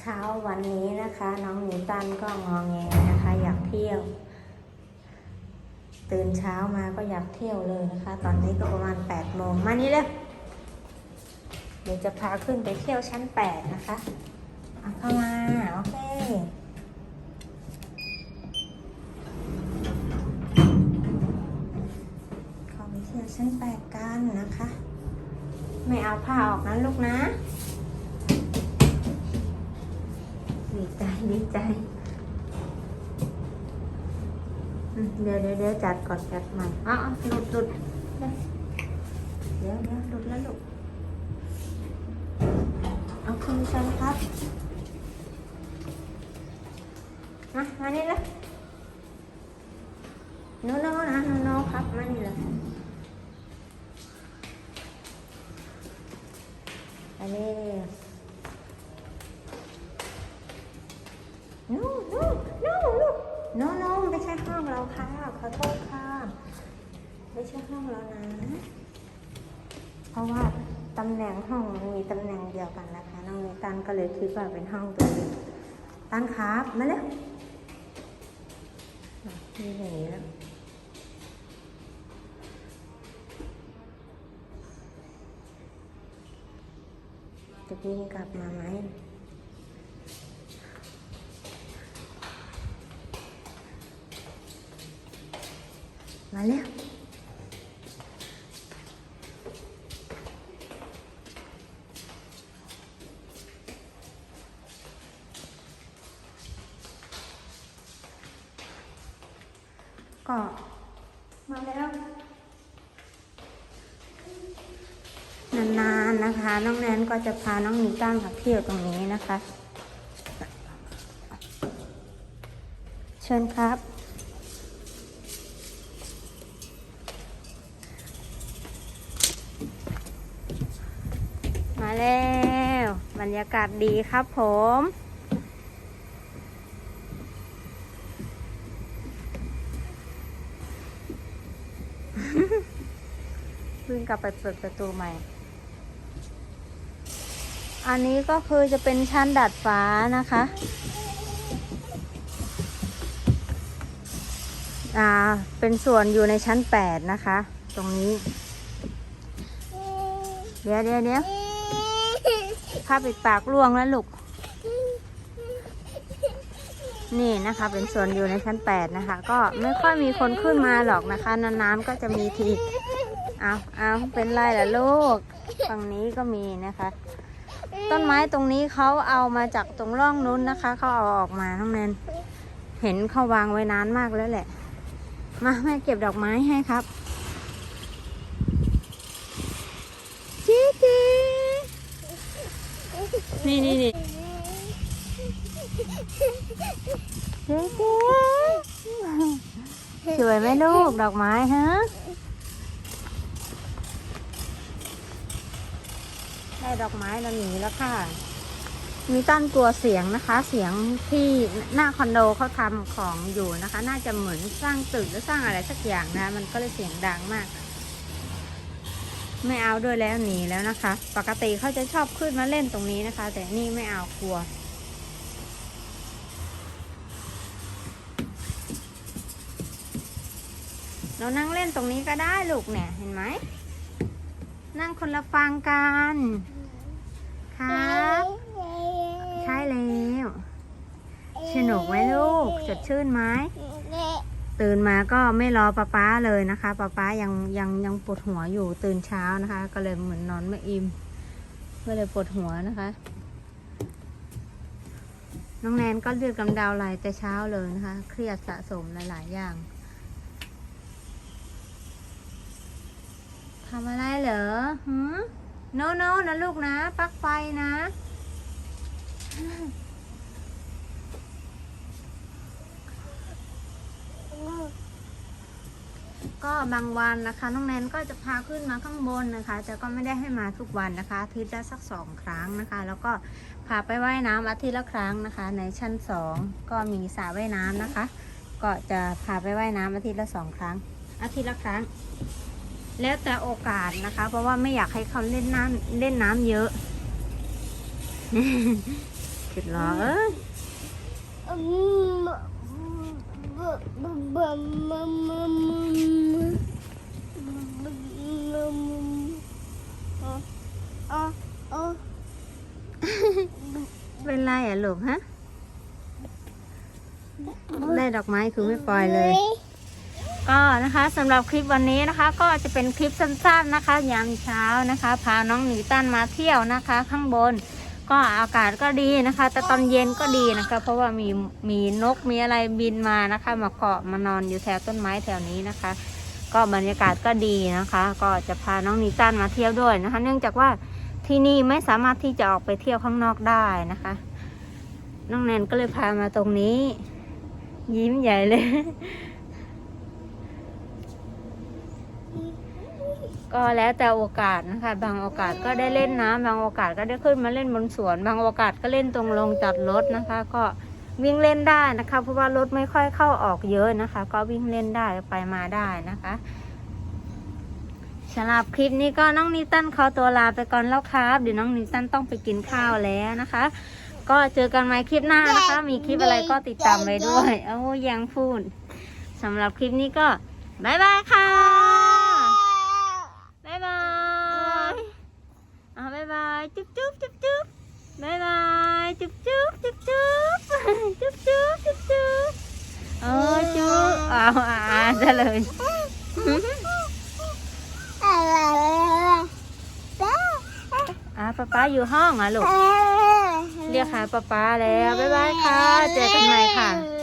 เช้าวันนี้นะคะ น้องหนิวตันก็งองแงนะคะ อยากเที่ยว ตื่นเช้ามาก็อยากเที่ยวเลยนะคะ ตอนนี้ก็ประมาณ8ปดโมงมานี่เลยเดี๋ยวจะพาขึ้นไปเที่ยวชั้น8นะคะเอาเข้ามาโอเคข้าไปเที่ยวชั้น8กันนะคะ ไม่เอาผ้าออกนะลูกนะ ใจดีใจเดี๋ยวเดี๋ยวเดี๋ยวจัดก่อนจัดใหม่อ๋อหลุดหลุดเดี๋ยวเดี๋ยวหลุดแล้วลูกเอาคุณชนครับมามานี่เลยโนโน่นะโนโน่ครับมานี่เลยอันนี้ no no no no no ไม่ใช่ห้องเราค่ะ ขอโทษค่ะ ไม่ใช่ห้องเรานะ เพราะว่าตำแหน่งห้องมันมีตำแหน่งเดียวกันนะคะ น้องนิตันก็เลยคิดว่าเป็นห้องตัวเองตันครับมาเร็วนี่อย่างนี้แล้วจะวิ่งกลับมาไหม มาเร็วก็มาแล้วนานๆนะคะ น้องแนนก็จะพาน้องนิต้ามาเที่ยวตรงนี้นะคะ เชิญครับ มาแล้ว บรรยากาศดีครับผม เพิ่งกลับไปเปิดประตูใหม่ อันนี้ก็คือจะเป็นชั้นดัดฟ้านะคะ อ่า เป็นส่วนอยู่ในชั้นแปดนะคะ ตรงนี้ เดี๋ยวเดี๋ยวเดี๋ยว ผ้าปิดปากล่วงแล้วลูก นี่นะคะ เป็นส่วนอยู่ในชั้นแปดนะคะ ก็ไม่ค่อยมีคนขึ้นมาหรอกนะคะนานๆก็จะมีที เอาเอาเป็นไรล่ะลูก ฝั่งนี้ก็มีนะคะ ต้นไม้ตรงนี้เขาเอามาจากตรงร่องนู้นนะคะ เขาเอาออกมาทั้งนั้นเห็นเขาวางไว้นานมากแล้วแหละ มาแม่เก็บดอกไม้ให้ครับจีจี นี่นี่นี่สวยไหมลูกดอกไม้ฮะ ได้ดอกไม้แล้วหนีแล้วค่ะ มีต้นกลัวเสียงนะคะ เสียงที่หน้าคอนโดเขาทำของอยู่นะคะ น่าจะเหมือนสร้างตึกหรือสร้างอะไรสักอย่างนะ มันก็เลยเสียงดังมาก ไม่เอาด้วยแล้วหนีแล้วนะคะ ปกติเขาจะชอบขึ้นมาเล่นตรงนี้นะคะ แต่นี่ไม่เอากลัว เรานั่งเล่นตรงนี้ก็ได้ลูกเนี่ยเห็นไหม นั่งคนละฟังกันครับใช่แล้วสนุกไหมลูกสดชื่นไหม ตื่นมาก็ไม่รอป้าป้าเลยนะคะป้าป้ายังยังยังปวดหัวอยู่ตื่นเช้านะคะ ก็เลยเหมือนนอนไม่อิ่มก็เลยปวดหัวนะคะ น้องแนนก็เลือดกำเดาไหลแต่เช้าเลยนะคะ เครียดสะสมหลาย ๆ อย่างทำอะไรเหรอหืมโนโนนะลูกนะปลั๊กไฟนะ ก็บางวันนะคะ น้องแนนก็จะพาขึ้นมาข้างบนนะคะ แต่ก็ไม่ได้ให้มาทุกวันนะคะอาทิตย์ละสักสองครั้งนะคะ แล้วก็พาไปว่ายน้ำอาทิตย์ละครั้งนะคะ ในชั้นสองก็มีสระว่ายน้ำนะคะ ก็จะพาไปว่ายน้ำอาทิตย์ละสองครั้ง อาทิตย์ละครั้ง แล้วแต่โอกาสนะคะ เพราะว่าไม่อยากให้เขาเล่นน้ำเล่นน้ำเยอะจุดล้อเอ้ยเป็นไรอะ ลูกฮะ ได้ดอกไม้คือไม่ปล่อยเลย ก็นะคะสำหรับคลิปวันนี้นะคะ ก็จะเป็นคลิปสั้นๆนะคะยามเช้านะคะ พาน้องหนีตันมาเที่ยวนะคะ ข้างบน ก็อากาศก็ดีนะคะ แต่ตอนเย็นก็ดีนะคะ เพราะว่ามีมีนกมีอะไรบินมานะคะ มาเกาะมานอนอยู่แถวต้นไม้แถวนี้นะคะ ก็บรรยากาศก็ดีนะคะ ก็จะพาน้องนิตันมาเที่ยวด้วยนะคะ เนื่องจากว่าที่นี่ไม่สามารถที่จะออกไปเที่ยวข้างนอกได้นะคะ น้องแนนก็เลยพามาตรงนี้ ยิ้มใหญ่เลย ก็แล้วแต่โอกาสนะคะ บางโอกาสก็ได้เล่นน้ำบางโอกาสก็ได้ขึ้นมาเล่นบนสวน บางโอกาสก็เล่นตรงลงจัดรถนะคะ ก็วิ่งเล่นได้นะคะ เพราะว่ารถไม่ค่อยเข้าออกเยอะนะคะ ก็วิ่งเล่นได้ไปมาได้นะคะสำหรับคลิปนี้ก็น้องนิตันขอตัวลาไปก่อนแล้วครับ เดี๋ยวน้องนิตันต้องไปกินข้าวแล้วนะคะ ก็เจอกันใหม่คลิปหน้านะคะ มีคลิปอะไรก็ติดตามไปด้วยโอ้ยังพูดสำหรับคลิปนี้ก็บายบายค่ะบายบายอ่าบายบายจุ๊บจุ๊บจุ๊บจุ๊บบายบายจุ๊บจุ๊บจุ๊บจุ๊บจุ๊บจุ๊บจุ๊บจุ๊บโอ้จุ๊บเอาอ่านซะเลยอ่าป๊าป๊าอยู่ห้องอะลูก เรียกหาป๊าป๊าแล้ว บ๊ายบายค่ะ เจอกันใหม่ค่ะ